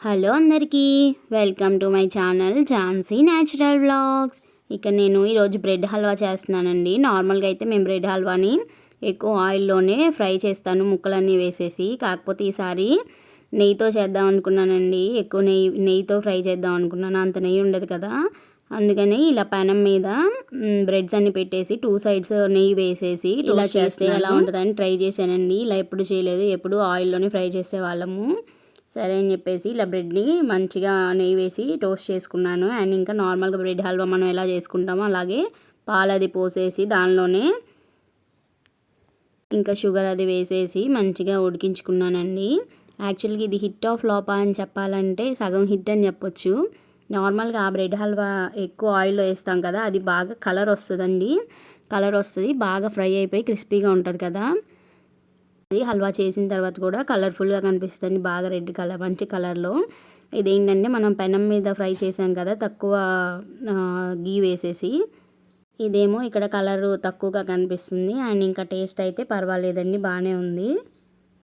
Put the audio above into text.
Hello అందరికీ welcome to my channel Jhansi natural vlogs. ఇక నేను ఈరోజు బ్రెడ్ హల్వా చేస్తున్నానండి. నార్మల్గా అయితే మేము బ్రెడ్ హల్వాని ఎక్కువ ఆయిల్లోనే ఫ్రై చేస్తాను ముక్కలన్నీ వేసేసి. కాకపోతే ఈసారి నెయ్యితో చేద్దాం అనుకున్నానండి. ఎక్కువ నెయ్యి నెయ్యితో ఫ్రై చేద్దాం అనుకున్నాను. అంత నెయ్యి ఉండదు కదా. అందుకని ఇలా పెనం మీద బ్రెడ్స్ అన్ని పెట్టేసి టూ సైడ్స్ నెయ్యి వేసేసి ఇలా చేస్తే ఎలా ఉంటుందని ట్రై చేశానండి. ఇలా ఎప్పుడు చేయలేదు ఎప్పుడు ఆయిల్లోనే ఫ్రై చేసే వాళ్ళము సరే అని చెప్పేసి ఇలా బ్రెడ్ని మంచిగా నెయ్యి వేసి టోస్ట్ చేసుకున్నాను. అండ్ ఇంకా నార్మల్గా బ్రెడ్ హల్వా మనం ఎలా చేసుకుంటామో అలాగే పాలు అది పోసేసి దానిలోనే ఇంకా షుగర్ అది వేసేసి మంచిగా ఉడికించుకున్నానండి. యాక్చువల్గా ఇది హిట్ ఆఫ్ లోపా అని చెప్పాలంటే సగం హిట్ అని చెప్పొచ్చు. నార్మల్గా ఆ బ్రెడ్ హల్వా ఎక్కువ ఆయిల్లో వేస్తాం కదా అది బాగా కలర్ వస్తుందండి. కలర్ వస్తుంది బాగా ఫ్రై అయిపోయి క్రిస్పీగా ఉంటుంది కదా. హల్వా చేసిన తర్వాత కూడా కలర్ఫుల్గా కనిపిస్తుంది బాగా రెడ్ కలర్ మంచి కలర్లో. ఇదేంటంటే మనం పెనం మీద ఫ్రై చేసాం కదా తక్కువ గీ వేసేసి. ఇదేమో ఇక్కడ కలరు తక్కువగా కనిపిస్తుంది. అండ్ ఇంకా టేస్ట్ అయితే పర్వాలేదండి బాగానే ఉంది.